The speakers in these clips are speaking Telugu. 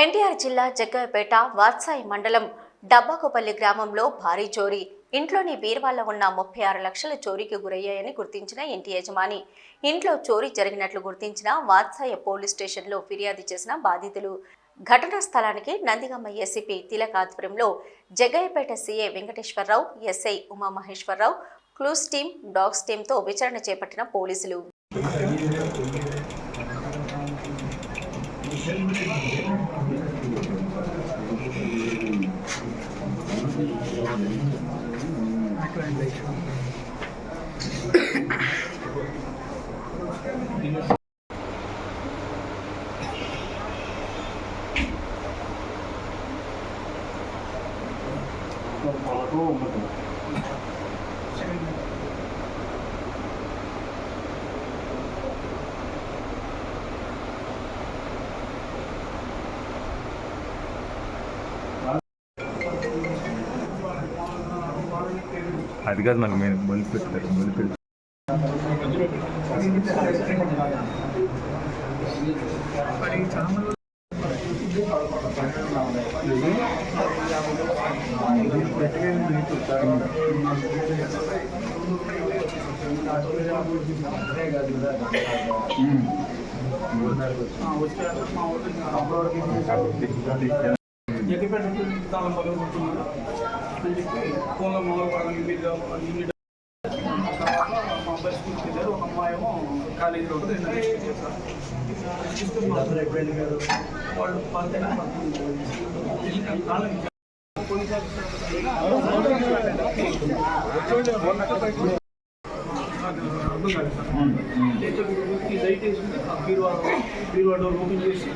ఎన్టీఆర్ జిల్లా జగ్గయ్యపేట వాత్సాయి మండలం డబ్బాకోపల్లి గ్రామంలో భారీ చోరీ. ఇంట్లోని బీర్వాల్లో ఉన్న ముప్పై ఆరు లక్షల చోరీకి గురయ్యాయని గుర్తించిన ఇంటి యజమాని. ఇంట్లో చోరీ జరిగినట్లు గుర్తించిన వాత్సాయ పోలీస్ స్టేషన్లో ఫిర్యాదు చేసిన బాధితులు. ఘటనా స్థలానికి నందిగమ్మ ఎస్సీపీ తిలక్ ఆధ్వర్యంలో Jaggayyapeta CA Venkateswara Rao SI Umamaheswara Rao clues team dogs టీంతో విచారణ చేపట్టిన పోలీసులు. Kalau tuh. అది కాదు మనకి మేము మొదలు పెడతారు మొదలు పెడతారు జగ్గిపేట తాళం అని చెప్పి ఫోన్లో మొదలు పడడం మా అబ్బాయి స్కూల్కి వెళ్ళారు ఒక అమ్మాయి ఏమో రెండు రిజిస్టర్ వాళ్ళు పద్దెనిమిది అర్థం కాదు సార్ ఈ ఆ బీరువా బీరువా డోర్ ఓపెన్ చేసి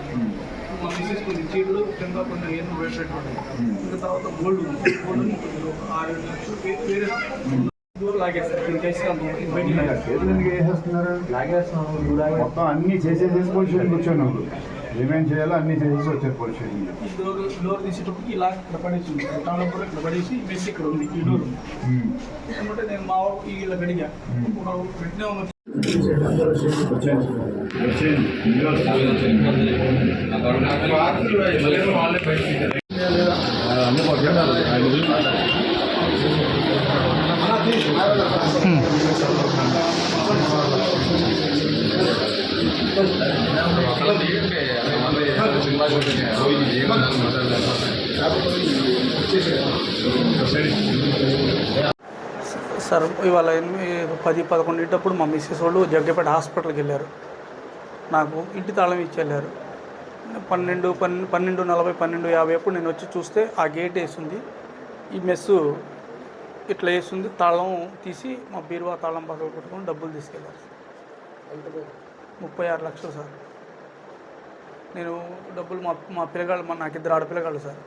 మా మిస్సెస్ కొన్ని చీరలు కింద కొన్ని ఎన్నో వేసేటువంటి ఇంకా తర్వాత గోల్డ్ ఉంది. గోల్డ్ ఆరు లక్షలు వేరే మొత్తం అన్ని చేసేసేసి పొజిషన్ కూర్చోను ఏమేం చేయాలో అన్ని చేసేసి వచ్చారు పొజిషన్ డోర్ తీసేటప్పుడు ఇలా ఇక్కడ పడేసి ఇక్కడ పడేసి మెస్ ఇక్కడ ఉంది. ఈ డోర్ అంటే నేను మా ఇలా గడిగా వెంటనే సార్ ఇవాళ ఎనిమిది పది పదకొండింటప్పుడు మా మిస్సెస్ వాళ్ళు జగ్గపేట హాస్పిటల్కి వెళ్ళారు. నాకు ఇంటి తాళం ఇచ్చి వెళ్ళారు. పన్నెండు పన్నెండు పన్నెండు నలభై పన్నెండు యాభై అప్పుడు నేను వచ్చి చూస్తే ఆ గేట్ వేసింది. ఈ మెస్సు ఇట్లా వేసింది తాళం తీసి మా బీరువా తాళం పక్కన పెట్టుకొని డబ్బులు తీసుకెళ్ళారు. ముప్పై ఆరు లక్షలు సార్. నేను డబ్బులు మా మా పిల్లగాళ్ళు మా నాకు ఇద్దరు ఆడపిల్లగాళ్ళు సార్.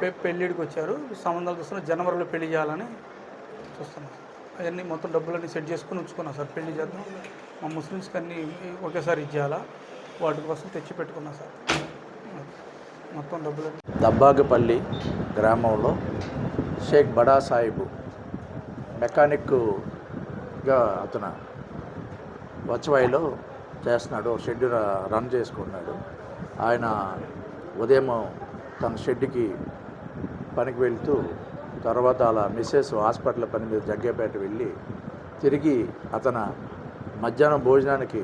పె పెళ్ళిడికి వచ్చారు. సంబంధాలు చూస్తున్న జనవరిలో పెళ్ళి చేయాలని చూస్తున్నాను అవన్నీ మొత్తం డబ్బులన్నీ సెట్ చేసుకుని ఉంచుకున్నాను సార్ పెళ్ళి చేద్దాం. మా ముస్లిమ్స్కి అన్నీ ఒకేసారి ఇచ్చేయాలా? వాటి కోసం తెచ్చి పెట్టుకున్నా సార్. మొత్తం డబ్బులు దబ్బాగపల్లి గ్రామంలో షేక్ బడా సాహిబు మెకానిక్గా అతను వచ్చవాయిలో చేస్తున్నాడు షెడ్యూల్ రన్ చేసుకున్నాడు. ఆయన ఉదయం తన షెడ్కి పనికి వెళ్తూ తర్వాత అలా మిస్సెస్ హాస్పిటల్ పని మీద జగ్గేపేట వెళ్ళి తిరిగి అతను మధ్యాహ్నం భోజనానికి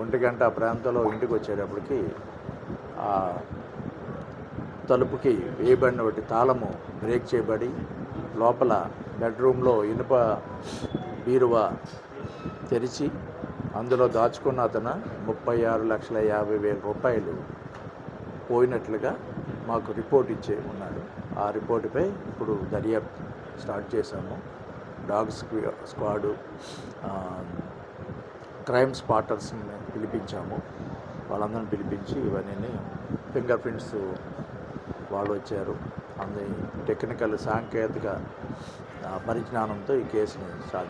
ఒంటి గంట ప్రాంతంలో ఇంటికి వచ్చేటప్పటికి ఆ తలుపుకి వేయబడిన ఒకటి తాళము బ్రేక్ చేయబడి లోపల బెడ్రూమ్లో ఇనుప బీరువా తెరిచి అందులో దాచుకున్న అతను ముప్పై ఆరు లక్షల యాభై వేల రూపాయలు పోయినట్లుగా మాకు రిపోర్ట్ ఇచ్చే ఉన్నాడు. ఆ రిపోర్టుపై ఇప్పుడు దర్యాప్తు స్టార్ట్ చేశాము. డాగ్ స్క్వా స్క్వాడు క్రైమ్ స్పాటర్స్ని పిలిపించాము. వాళ్ళందరిని పిలిపించి ఇవన్నీ ఫింగర్ ప్రింట్స్ వాళ్ళు వచ్చారు అందు టెక్నికల్ సాంకేతిక పరిజ్ఞానంతో ఈ కేసుని సాధి